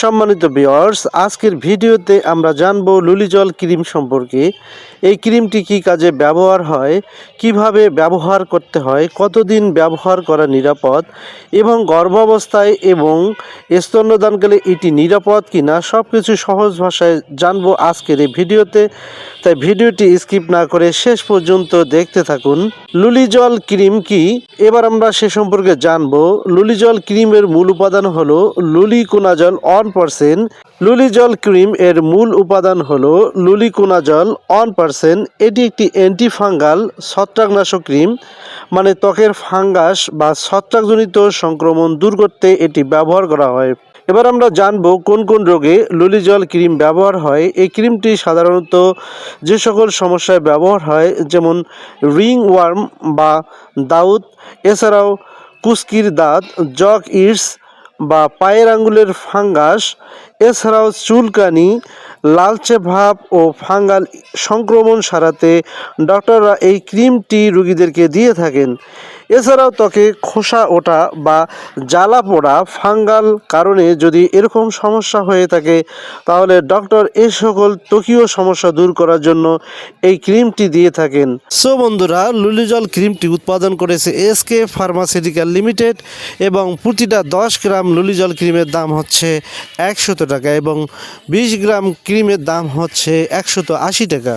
সম্মানিত বিয়ার্স আজকের ভিডিওতে আমরা জানব লুলিজল ক্রিম সম্পর্কে। এই ক্রিমটি কি কাজে ব্যবহার হয়? কীভাবে ব্যবহার করতে হয়? কতদিন ব্যবহার করা নিরাপদ? এবং গর্ভাবস্থায় এবং স্তন্যদানকালে এটি নিরাপদ কিনা? সব কিছু সহজ ভাষায় জানব আজকের এই ভিডিওতে। তাই ভিডিওটি স্কিপ না করে শেষ পর্যন্ত দেখতে থাকুন। লুলিজল ক্রিম কি? এবার আমরা সে সম্পর্কে জানব। লুলিজল ক্রিমের মূল উপাদান হলো লুলিকোনাজল অন পার্সেন্ট লুলিজল ক্রিম এর মূল উপাদান হলো লুলিকোনাজল অন পার্সেন্ট এটি একটি অ্যান্টিফাঙ্গাল ছত্রাকনাশক ক্রিম মানে ত্বকের ফাঙ্গাস বা ছত্রাকজনিত সংক্রমণ দূর করতে এটি ব্যবহার করা হয়। এবার আমরা জানব কোন কোন রোগে লুলিজল ক্রিম ব্যবহার হয়। এই ক্রিমটি সাধারণত যে সকল সমস্যায় ব্যবহার হয়, যেমন রিং ওয়ার্ম বা দাউদ, এছাড়াও কুস্কির দাঁত জক ইটস বা পায়ের আঙ্গুলের ফাঙ্গাস, এছাড়াও চুলকানি, লালচে ভাব ও ফাঙ্গাল সংক্রমণ সারাতে ডক্টররা এই ক্রিমটি রুগীদেরকে দিয়ে থাকেন। এছাড়াও ত্বকে খোসা ওঠা বা জ্বালা পোড়া ফাঙ্গাল কারণে যদি এরকম সমস্যা হয়ে থাকে, তাহলে ডক্টর এই সকল ত্বকীয় সমস্যা দূর করার জন্য এই ক্রিমটি দিয়ে থাকেন। সো বন্ধুরা, লুলিজল ক্রিমটি উৎপাদন করেছে এসকে ফার্মাসিউটিক্যাল লিমিটেড এবং প্রতিটা দশ গ্রাম লুলিজল ক্রিমের দাম হচ্ছে একশত টাকা এবং বিশ গ্রাম ক্রিমের দাম হচ্ছে একশত আশি টাকা।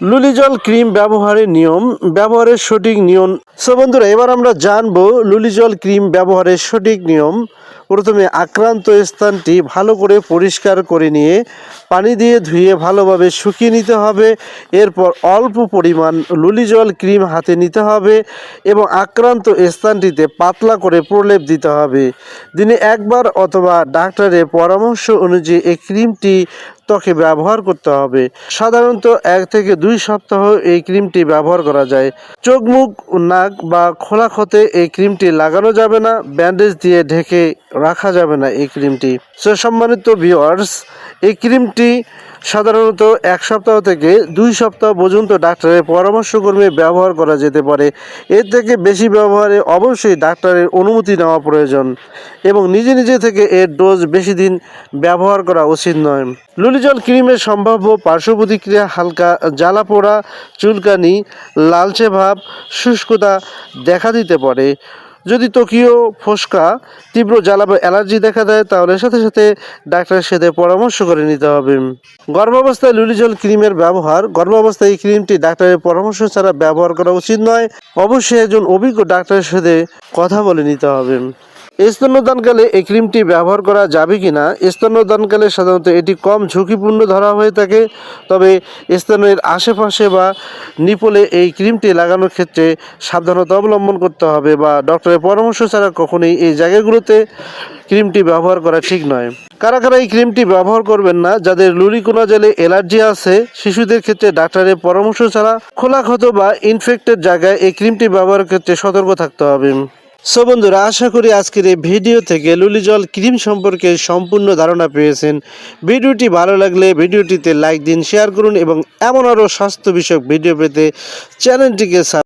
লুলিজল ক্রিম ব্যবহারের নিয়ম, ব্যবহারের সঠিক নিয়ম। সো বন্ধুরা, এবার আমরা জানব লুলি জল ক্রিম ব্যবহারের সঠিক নিয়ম। প্রথমে আক্রান্ত স্থানটি ভালো করে পরিষ্কার করে নিয়ে পানি দিয়ে ধুয়ে ভালোভাবে শুকিয়ে নিতে হবে। এরপর অল্প পরিমাণ লুলি জল ক্রিম হাতে নিতে হবে এবং আক্রান্ত স্থানটিতে পাতলা করে প্রলেপ দিতে হবে। দিনে একবার অথবা ডাক্তারের পরামর্শ অনুযায়ী এই ক্রিমটি ত্বকে ব্যবহার করতে হবে। সাধারণত এক থেকে দুই সপ্তাহ এই ক্রিমটি ব্যবহার করা যায়। চোখ, মুখ, নাক বা খোলা ক্ষতে এই ক্রিমটি লাগানো যাবে না। ব্যান্ডেজ দিয়ে ঢেকে রাখা যাবে না এই ক্রিমটি। সো সম্মানিত ভিওয়ার্স এই ক্রিমটি সাধারণত এক সপ্তাহ থেকে দুই সপ্তাহ পর্যন্ত ডাক্তারের পরামর্শক্রমে ব্যবহার করা যেতে পারে। এর থেকে বেশি ব্যবহারে অবশ্যই ডাক্তারের অনুমতি নেওয়া প্রয়োজন এবং নিজে নিজে থেকে এর ডোজ বেশি দিন ব্যবহার করা উচিত নয়। লুলিজল ক্রিমের সম্ভাব্য পার্শ্ব প্রতিক্রিয়া হালকা জ্বালা পোড়া চুলকানি, লালচে ভাব, শুষ্কতা দেখা দিতে পারে। যদি টোকিও ফোসকা তীব্র জ্বালা বা অ্যালার্জি দেখা দেয়, তাহলে সাথে সাথে ডাক্তারের সাথে পরামর্শ করে নিতে হবে। গর্ভাবস্থায় লুলিজল ক্রিমের ব্যবহার, গর্ভাবস্থায় এই ক্রিমটি ডাক্তারের পরামর্শ ছাড়া ব্যবহার করা উচিত নয়। অবশ্যই একজন অভিজ্ঞ ডাক্তারের সাথে কথা বলে নিতে হবে। স্তন্যদানকালে এই ক্রিমটি ব্যবহার করা যাবে কি না স্তন্যদানকালে সাধারণত এটি কম ঝুঁকিপূর্ণ ধরা হয়ে থাকে। তবে স্তনের আশেপাশে বা নিপলে এই ক্রিমটি লাগানোর ক্ষেত্রে সাবধানতা অবলম্বন করতে হবে বা ডক্টরের পরামর্শ ছাড়া কখনোই এই জায়গাগুলোতে ক্রিমটি ব্যবহার করা ঠিক নয়। কারা কারা এই ক্রিমটি ব্যবহার করবেন না, যাদের লুরিকোনা জেলে অ্যালার্জি আছে, শিশুদের ক্ষেত্রে ডাক্তারের পরামর্শ ছাড়া খোলা ক্ষত বা ইনফেক্টেড জায়গায় এই ক্রিমটি ব্যবহারের ক্ষেত্রে সতর্ক থাকতে হবে। সো বন্ধুরা, আশা করি আজকের এই ভিডিও থেকে লুলি জল ক্রিম সম্পর্কে সম্পূর্ণ ধারণা পেয়েছেন। ভিডিওটি ভালো লাগলে ভিডিওটিতে লাইক দিন, শেয়ার করুন এবং এমন আরও স্বাস্থ্য বিষয়ক ভিডিও পেতে চ্যানেলটিকে